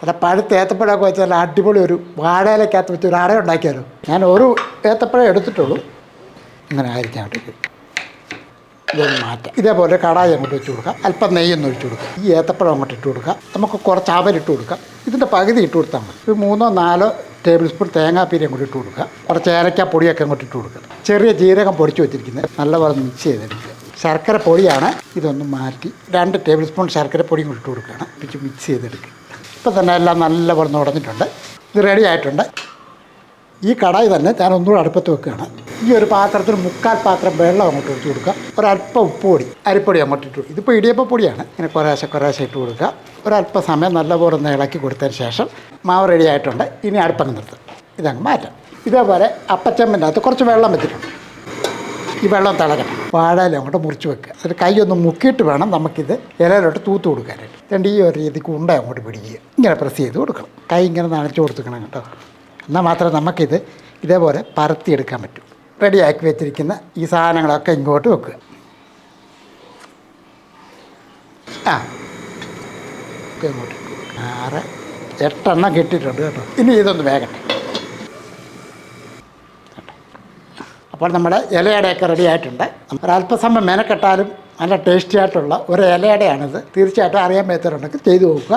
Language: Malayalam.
അല്ല പഴുത്ത് ഏത്തപ്പഴമൊക്കെ വെച്ച് നല്ല അടിപൊളി ഒരു വാഴയിലേക്കകത്ത് വെച്ച് ഒരു അട ഉണ്ടാക്കിയാലോ. ഞാൻ ഒരു ഏത്തപ്പഴം എടുത്തിട്ടുള്ളൂ. ഇങ്ങനെ ആയിരിക്കാം അങ്ങോട്ടേക്ക് ഇതൊന്ന് മാറ്റാം. ഇതേപോലെ കടായി അങ്ങോട്ട് വെച്ച് കൊടുക്കാം. അല്പം നെയ്യൊന്ന് ഒഴിച്ചു കൊടുക്കുക ഈ ഏത്തപ്പഴം അങ്ങോട്ട് ഇട്ട് കൊടുക്കുക നമുക്ക് കുറച്ച് അവലിട്ട് കൊടുക്കാം. ഇതിന്റെ പകുതി ഇട്ട് കൊടുത്താൽ മതി. ഒരു മൂന്നോ നാലോ ടേബിൾ സ്പൂൺ തേങ്ങാപ്പീരി അങ്ങോട്ട് ഇട്ട് കൊടുക്കുക. കുറച്ച് ഏലക്ക പൊടിയൊക്കെ അങ്ങോട്ട് ഇട്ട് കൊടുക്കുക. ചെറിയ ജീരകം പൊടിച്ച് വെച്ചിരിക്കുന്നത്. നല്ലപോലെ മിക്സ് ചെയ്തെടുക്കുക. ശർക്കര പൊടിയാണ്. ഇതൊന്ന് മാറ്റി രണ്ട് ടേബിൾ സ്പൂൺ ശർക്കര പൊടിയും ഇട്ട് കൊടുക്കുകയാണ്. പിടിച്ച് മിക്സ് ചെയ്തെടുക്കുക. ഇപ്പം തന്നെ എല്ലാം നല്ല പോലെ ഉടഞ്ഞിട്ടുണ്ട്. ഇത് റെഡി ആയിട്ടുണ്ട്. ഈ കടായി തന്നെ ഞാൻ ഒന്നുകൂടെ അടുപ്പത്ത് വെക്കുകയാണ്. ഈ ഒരു പാത്രത്തിൽ മുക്കാൽ പാത്രം വെള്ളം അങ്ങോട്ട് ഒഴിച്ച് കൊടുക്കുക. ഒരല്പം ഉപ്പുപൊടി അരിപ്പൊടി അങ്ങോട്ട് ഇട്ട് ഇതിപ്പോൾ ഇടിയപ്പ പൊടിയാണ്. ഇങ്ങനെ കുറേശ്ശെ കുറേശ്ശെ ഇട്ട് കൊടുക്കുക. ഒരല്പ സമയം നല്ലപോലെ ഒന്ന് ഇളക്കി കൊടുത്തതിന് ശേഷം മാവ് റെഡി ആയിട്ടുണ്ട്. ഇനി അടുപ്പങ്ങ് നിർത്തും. ഇതങ്ങ് മാറ്റാം. ഇതേപോലെ അപ്പച്ചമ്പിന്റെ അകത്ത് കുറച്ച് വെള്ളം വെച്ചിട്ടുണ്ട്. ഈ വെള്ളം തിളക്കണം വാഴയില അങ്ങോട്ട് മുറിച്ച് വെക്കുക. അതിൽ കൈ ഒന്ന് മുക്കിയിട്ട് വേണം നമുക്കിത് ഇലയിലോട്ട് തൂത്ത് കൊടുക്കാനായിട്ട്. രണ്ട് ഈ ഒരു രീതിക്ക് ഉണ്ട അങ്ങോട്ട് പിടിക്കുക. ഇങ്ങനെ പ്രസ് ചെയ്ത് കൊടുക്കണം. കൈ ഇങ്ങനെ നനച്ച് കൊടുത്തുക്കണം കേട്ടോ. എന്നാൽ മാത്രമേ നമുക്കിത് ഇതേപോലെ പരത്തിയെടുക്കാൻ പറ്റൂ. റെഡിയാക്കി വെച്ചിരിക്കുന്ന ഈ സാധനങ്ങളൊക്കെ ഇങ്ങോട്ട് വെക്കുക. ആ. ഇങ്ങോട്ട്. ആറ് എട്ടെണ്ണം കിട്ടിയിട്ടുണ്ട് കേട്ടോ. ഇനി ഇതൊന്ന് വേഗട്ടെ അപ്പോൾ നമ്മുടെ ഇലയടയൊക്കെ റെഡി ആയിട്ടുണ്ട്. ഒരല്പസമയം മെനക്കെട്ടാലും നല്ല ടേസ്റ്റി ആയിട്ടുള്ള ഒരു ഇലയടയാണിത്. തീർച്ചയായിട്ടും അറിയാൻ മേത്തരുണ്ടെങ്കിൽ ചെയ്തു നോക്കുക.